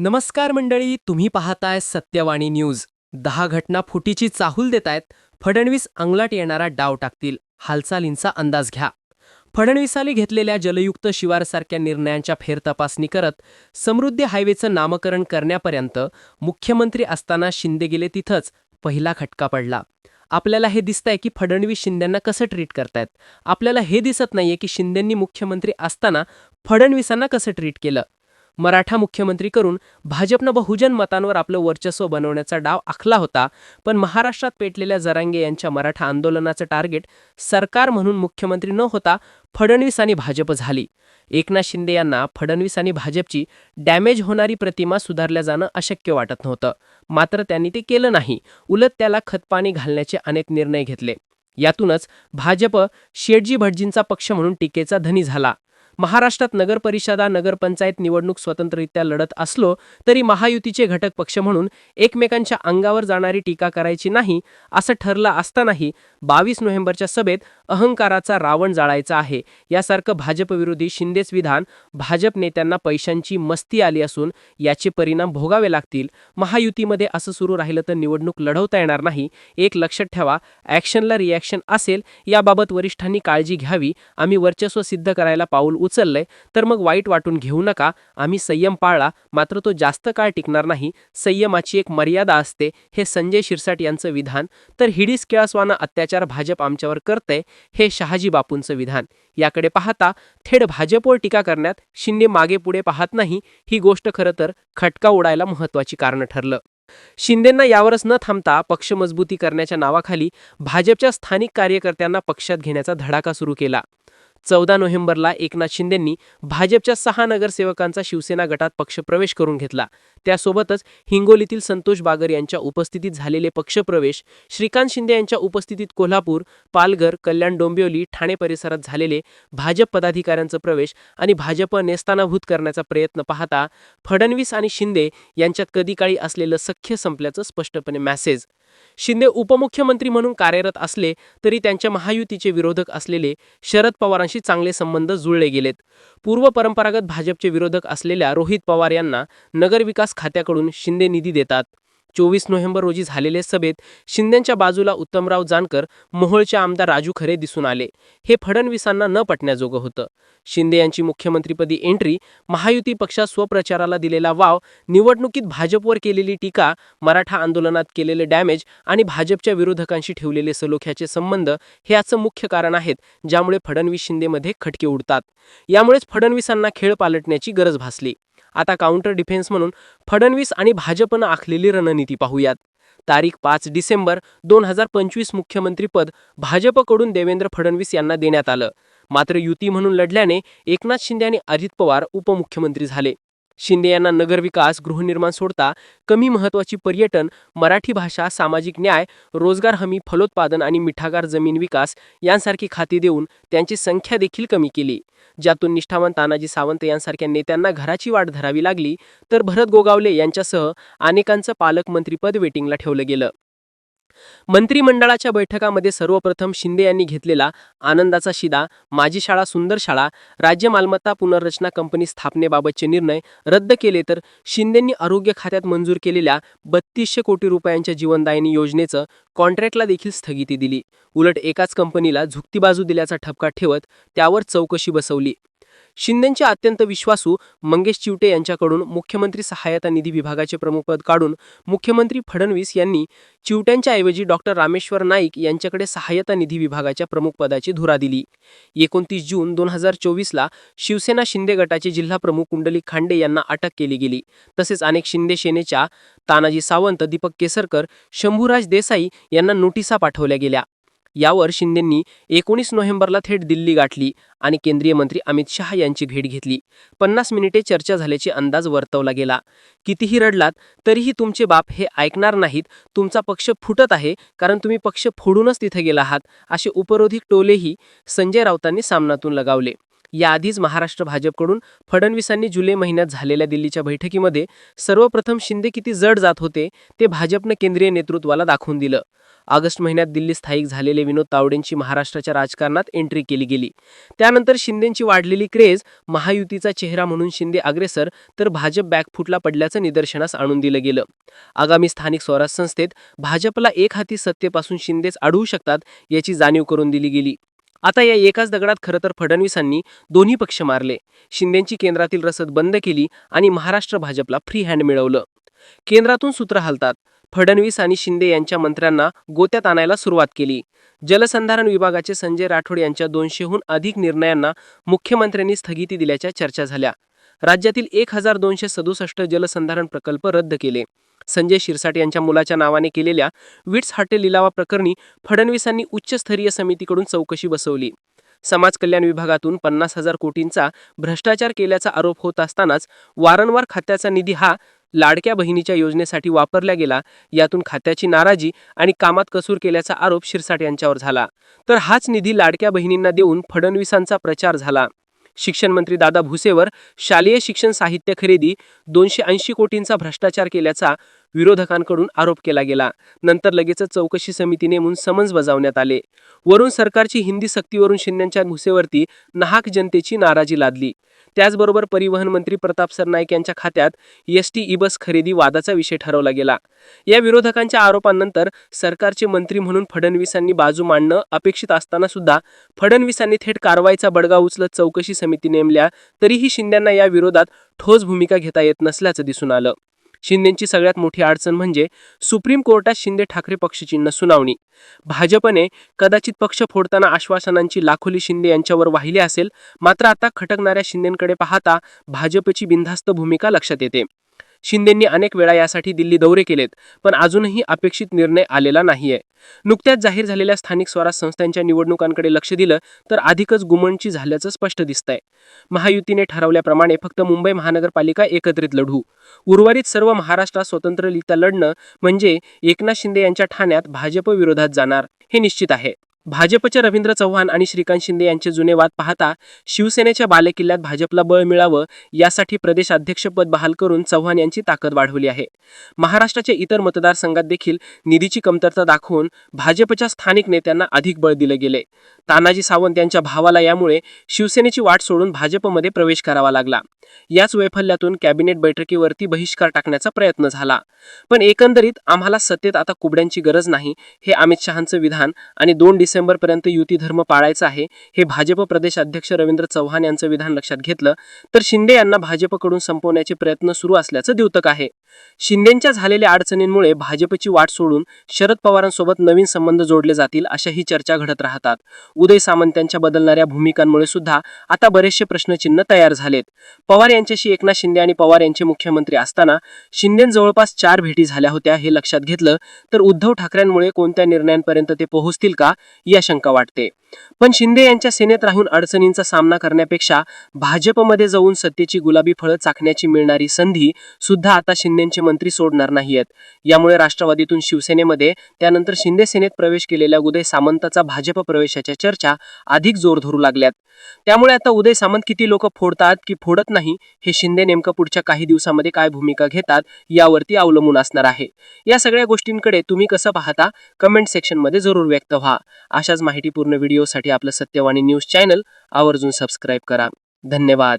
नमस्कार मंडळी तुम्ही पाहताय सत्यवाणी न्यूज. दहा घटना फुटीची चाहूल देत आहेत फडणवीस अंगलाट येणारा डाव टाकतील. हालचालींचा अंदाज घ्या. फडणवीसाली घेतलेल्या जलयुक्त शिवारसारख्या निर्णयांच्या फेरतपासणी करत समृद्धी हायवेचं नामकरण करण्यापर्यंत मुख्यमंत्री असताना शिंदे गेले तिथंच पहिला खटका पडला. आपल्याला हे दिसतंय की फडणवीस शिंदेंना कसं ट्रीट करतायत. आपल्याला हे दिसत नाहीये की शिंदेंनी मुख्यमंत्री असताना फडणवीसांना कसं ट्रीट केलं. मराठा मुख्यमंत्री करून भाजपनं बहुजन मतांवर आपलं वर्चस्व बनवण्याचा डाव आखला होता पण महाराष्ट्रात पेटलेल्या जरांगे यांच्या मराठा आंदोलनाचं टार्गेट सरकार म्हणून मुख्यमंत्री न होता फडणवीस आणि भाजप झाली. एकनाथ शिंदे यांना फडणवीस आणि भाजपची डॅमेज होणारी प्रतिमा सुधारल्या जाणं अशक्य वाटत नव्हतं. मात्र त्यांनी ते केलं नाही. उलट त्याला खतपाणी घालण्याचे अनेक निर्णय घेतले. यातूनच भाजप शेटजी भटजींचा पक्ष म्हणून टीकेचा धनी झाला. महाराष्ट्रात नगरपरिषदा नगरपंचायत निवडणूक स्वतंत्ररित्या लढत असलो तरी महायुतीचे घटक पक्ष म्हणून एकमेकांच्या अंगावर जाणारी टीका करायची नाही असं ठरलं असतानाही बावीस नोव्हेंबरच्या सभेत अहंकाराचा रावण जाळायचा आहे. यासारखं भाजपविरोधी शिंदेच विधान भाजप नेत्यांना पैशांची मस्ती आली असून याचे परिणाम भोगावे लागतील. महायुतीमध्ये असं सुरू राहिलं तर निवडणूक लढवता येणार नाही. एक लक्षात ठेवा ॲक्शनला रिॲक्शन असेल याबाबत वरिष्ठांनी काळजी घ्यावी. आम्ही वर्चस्व सिद्ध करायला पाऊल उचललंय तर मग वाईट वाटून घेऊ नका. आम्ही संयम पाळला मात्र तो जास्त काळ टिकणार नाही. संयमाची एक मर्यादा असते हे संजय शिरसाट यांचं विधान. तर हिडीस केळासवाना अत्याचार भाजप आमच्यावर करतंय हे शहाजी बापूंचं विधान. याकडे पाहता थेट भाजपवर टीका करण्यात शिंदे मागे पुढे पाहत नाही ही गोष्ट खरं तर खटका उडायला महत्वाची कारण ठरलं. शिंदेंना यावरच न थांबता पक्ष मजबूती करण्याच्या नावाखाली भाजपच्या स्थानिक कार्यकर्त्यांना पक्षात घेण्याचा धडाका सुरू केला. चौदा नोव्हेंबरला एकनाथ शिंदेंनी भाजपच्या सहा नगरसेवकांचा शिवसेना गटात पक्षप्रवेश करून घेतला. त्यासोबतच हिंगोलीतील संतोष बागर यांच्या उपस्थितीत झालेले पक्षप्रवेश श्रीकांत शिंदे यांच्या उपस्थितीत कोल्हापूर पालघर कल्याण डोंबिवली ठाणे परिसरात झालेले भाजप पदाधिकाऱ्यांचा प्रवेश आणि भाजप नेस्तानाभूत करण्याचा प्रयत्न पाहता फडणवीस आणि शिंदे यांच्यात कधी काळी असलेलं सख्य संपल्याचं स्पष्टपणे मॅसेज शिंदे उपमुख्यमंत्री म्हणून कार्यरत असले तरी त्यांच्या महायुतीचे विरोधक असलेले शरद पवारांशी चांगले संबंध जुळले गेलेत. पूर्व परंपरागत भाजपचे विरोधक असलेल्या रोहित पवार यांना नगरविकास खात्याकडून शिंदे निधी देतात. चोवीस नोव्हेंबर रोजी झालेल्या सभेत शिंदेच्या बाजूला उत्तमराव जानकर मोहोळचे आमदार राजू खरे दिसून आले. हे फडणवीसांना न पटण्याजोगं होतं. शिंदे यांची मुख्यमंत्रीपदी एंट्री महायुती पक्षात स्वप्रचाराला दिलेला वाव निवडणुकीत भाजपवर केलेली टीका मराठा आंदोलनात केलेले डॅमेज आणि भाजपच्या विरोधकांशी ठेवलेले सलोख्याचे संबंध हे याचं मुख्य कारण आहेत ज्यामुळे फडणवीस शिंदेमध्ये खटके उडतात. यामुळेच फडणवीसांना खेळ पालटण्याची गरज भासली. आता काउंटर डिफेन्स म्हणून फडणवीस आणि भाजपनं आखलेली रणनीती पाहूयात. तारीख पाच डिसेंबर दोन हजार पंचवीस मुख्यमंत्रीपद भाजपकडून देवेंद्र फडणवीस यांना देण्यात आलं. मात्र युती म्हणून लढल्याने एकनाथ शिंदे आणि अजित पवार उपमुख्यमंत्री झाले. शिंदे यांना नगरविकास गृहनिर्माण सोडता कमी महत्वाची पर्यटन मराठी भाषा सामाजिक न्याय रोजगार हमी फलोत्पादन आणि मिठागार जमीन विकास यांसारखी खाती देऊन त्यांची संख्या देखील कमी केली. ज्यातून निष्ठावंत तानाजी सावंत यांसारख्या नेत्यांना घराची वाट धरावी लागली तर भरत गोगावले यांच्यासह अनेकांचं पालकमंत्रीपद वेटिंगला ठेवलं गेलं. मंत्रिमंडळाच्या बैठकामध्ये सर्वप्रथम शिंदे यांनी घेतलेला आनंदाचा शिदा माझी शाळा सुंदर शाळा राज्य मालमत्ता पुनर्रचना कंपनी स्थापनेबाबतचे निर्णय रद्द केले तर शिंदेंनी आरोग्य खात्यात मंजूर केलेल्या बत्तीसशे कोटी रुपयांच्या जीवनदायिनी योजनेचं कॉन्ट्रॅक्टला देखील स्थगिती दिली. उलट एकाच कंपनीला झुकती बाजू दिल्याचा ठपका ठेवत त्यावर चौकशी बसवली. शिंदेचे अत्यंत विश्वासू मंगेश चिवटे यांच्याकडून मुख्यमंत्री सहायता निधी विभागाचे प्रमुखपद काढून मुख्यमंत्री फडणवीस यांनी चिवट्यांच्या ऐवजी डॉक्टर रामेश्वर नाईक यांच्याकडे सहायता निधी विभागाच्या प्रमुखपदाची धुरा दिली. एकोणतीस जून दोन हजार चोवीसला शिवसेना शिंदे गटाचे जिल्हा प्रमुख कुंडली खांडे यांना अटक केली गेली. तसेच अनेक शिंदे सेनेच्या तानाजी सावंत दीपक केसरकर शंभूराज देसाई यांना नोटिसा पाठवल्या गेल्या. यावर शिंदेंनी एकोणीस नोव्हेंबरला थेट दिल्ली गाठली आणि केंद्रीय मंत्री अमित शहा यांची भेट घेतली. पन्नास मिनिटे चर्चा झाल्याची अंदाज वर्तवला गेला. कितीही रडलात तरीही तुमचे बाप हे ऐकणार नाहीत. तुमचा पक्ष फुटत आहे कारण तुम्ही पक्ष फोडूनच तिथे गेला आहात असे उपरोधिक टोलेही संजय राऊतांनी सामनातून लगावले. याआधीच महाराष्ट्र भाजपकडून फडणवीसांनी जुलै महिन्यात झालेल्या दिल्लीच्या बैठकीमध्ये सर्वप्रथम शिंदे किती जड जात होते ते भाजपनं केंद्रीय नेतृत्वाला दाखवून दिलं. ऑगस्ट महिन्यात दिल्ली स्थायिक झालेले विनोद तावडेंची महाराष्ट्राच्या राजकारणात एंट्री केली गेली. त्यानंतर शिंदेंची वाढलेली क्रेज महायुतीचा चेहरा म्हणून शिंदे अग्रेसर तर भाजप बॅकफुटला पडल्याचं निदर्शनास आणून दिलं गेलं. आगामी स्थानिक स्वराज संस्थेत भाजपला एक हाती सत्तेपासून शिंदेच अडवू शकतात याची जाणीव करून दिली गेली. आता या एकाच दगडात खरं तर फडणवीसांनी दोन्ही पक्ष मारले. शिंदेची केंद्रातील रसद बंद केली आणि महाराष्ट्र भाजपला फ्री हँड मिळवलं. केंद्रातून सूत्र हालतात. फडणवीस आणि शिंदे यांच्या मंत्र्यांना गोत्यात आणायला सुरुवात केली. जलसंधारण विभागाचे संजय राठोड यांच्या दोनशेहून अधिक निर्णयांना मुख्यमंत्र्यांनी स्थगिती दिल्याच्या चर्चा झाल्या. राज्यातील एक हजार दोनशे सदुसष्ट जलसंधारण प्रकल्प रद्द केले. संजय शिरसाट यांच्या मुलाच्या नावाने केलेल्या विट्स हॉटेल लिलावाप्रकरणी फडणवीसांनी उच्चस्तरीय समितीकडून चौकशी बसवली. समाज कल्याण विभागातून पन्नास हजार कोटींचा भ्रष्टाचार केल्याचा आरोप होत असतानाच वारंवार खात्याचा निधी हा लाडक्या बहिणीच्या योजनेसाठी वापरला गेला यातून खात्याची नाराजी आणि कामात कसूर केल्याचा आरोप शिरसाट यांच्यावर झाला. तर हाच निधी लाडक्या बहिणींना देऊन फडणवीसांचा प्रचार झाला. शिक्षण मंत्री दादा भुसेवर शालेय शिक्षण साहित्य खरेदी दोनशे ऐंशी कोटींचा भ्रष्टाचार केल्याचा विरोधकांकडून आरोप केला गेला. नंतर लगेचच चौकशी समिती नेमून समन्स बजावण्यात आले. वरून सरकारची हिंदी सक्तीवरून शिंद्यांच्या घुसेवरती नाहक जनतेची नाराजी लादली. त्याचबरोबर परिवहन मंत्री प्रताप सरनाईक यांच्या खात्यात एस टी ई बस खरेदी वादाचा विषय ठरवला गेला. या विरोधकांच्या आरोपांनंतर सरकारचे मंत्री म्हणून फडणवीसांनी बाजू मांडणं अपेक्षित असताना सुद्धा फडणवीसांनी थेट कारवाईचा बडगा उचलत चौकशी समिती नेमल्या तरीही शिंद्यांना या विरोधात ठोस भूमिका घेता येत नसल्याचं दिसून आलं. शिंदेची सगळ्यात मोठी अडचण म्हणजे सुप्रीम कोर्टात शिंदे ठाकरे पक्षचिन्ह सुनावणी. भाजपने कदाचित पक्ष फोडताना आश्वासनांची लाखोली शिंदे यांच्यावर वाहिली असेल मात्र आता खटकणाऱ्या शिंदेकडे पाहता भाजपची बिनधास्त भूमिका लक्षात येते. शिंदेंनी अनेक वेळा यासाठी दिल्ली दौरे केलेत पण अजूनही अपेक्षित निर्णय आलेला नाहीये. नुकत्याच जाहीर झालेल्या स्थानिक स्वराज संस्थांच्या निवडणुकांकडे लक्ष दिलं तर अधिकच गुमणची झाल्याचं स्पष्ट दिसतंय. महायुतीने ठरवल्याप्रमाणे फक्त मुंबई महानगरपालिका एकत्रित लढू. उर्वरित सर्व महाराष्ट्रात स्वतंत्ररित्या लढणं म्हणजे एकनाथ शिंदे यांच्या ठाण्यात भाजप विरोधात जाणार हे निश्चित आहे. भाजपचे रवींद्र चव्हाण आणि श्रीकांत शिंदे यांचे जुने वाद पाहता शिवसेनेच्या बालेकिल्ल्यात भाजपला बळ मिळावं यासाठी प्रदेश अध्यक्षपद बहाल करून चव्हाण यांची ताकद वाढवली आहे. महाराष्ट्राच्या इतर मतदारसंघात देखील निधीची कमतरता दाखवून भाजपच्या स्थानिक नेत्यांना अधिक बळ दिले गेले. तानाजी सावंत यांच्या भावाला यामुळे शिवसेनेची वाट सोडून भाजपमध्ये प्रवेश करावा लागला. याच वैफल्यातून कॅबिनेट बैठकीवरती बहिष्कार टाकण्याचा प्रयत्न झाला. पण एकंदरीत आम्हाला सत्तेत आता कुबड्यांची गरज नाही हे अमित शहांचं विधान आणि दोन डिसेंबरपर्यंत युती धर्म पाळायचा आहे हे भाजप प्रदेश अध्यक्ष रवींद्र चव्हाण यांचं विधान लक्षात घेतलं तर शिंदे यांना भाजपकडून संपवण्याचे प्रयत्न सुरू असल्याचं द्योतक आहे. शिंदेच्या झालेल्या अडचणींमुळे भाजपची वाट सोडून शरद पवारांसोबत नवीन संबंध जोडले जातील अशाही चर्चा घडत राहतात. उदय सामंत यांच्या बदलणाऱ्या भूमिकांमुळे सुद्धा आता बरेचसे प्रश्नचिन्ह तयार झालेत. पवार यांच्याशी एकनाथ शिंदे आणि पवार यांचे मुख्यमंत्री असताना शिंदे जवळपास चार भेटी झाल्या होत्या हे लक्षात घेतलं तर उद्धव ठाकरेंमुळे कोणत्या निर्णयांपर्यंत ते पोहोचतील का या शंका वाटते. पण शिंदे यांच्या सेनेत राहून अडचणींचा सामना करण्यापेक्षा भाजपमध्ये जाऊन सत्तेची गुलाबी फळं चाखण्याची मिळणारी संधी सुद्धा आता शिंदेचे मंत्री सोडणार नाहीयेत. यामुळे राष्ट्रवादीतून शिवसेनेमध्ये त्यानंतर शिंदे सेनेत प्रवेश केलेल्या उदय सामंताचा भाजप प्रवेशाच्या चर्चा अधिक जोर धरू लागल्यात. त्यामुळे आता उदय सामंत किती लोक फोडतात की फोडत नाही हे शिंदे नेमकं पुढच्या काही दिवसामध्ये काय भूमिका घेतात यावरती अवलंबून असणार आहे. या सगळ्या गोष्टींकडे तुम्ही कसं पाहता कमेंट सेक्शनमध्ये जरूर व्यक्त व्हा. अशाच माहितीपूर्ण व्हिडिओसाठी आपलं सत्यवाणी न्यूज चॅनल आवर्जून सबस्क्राईब करा. धन्यवाद.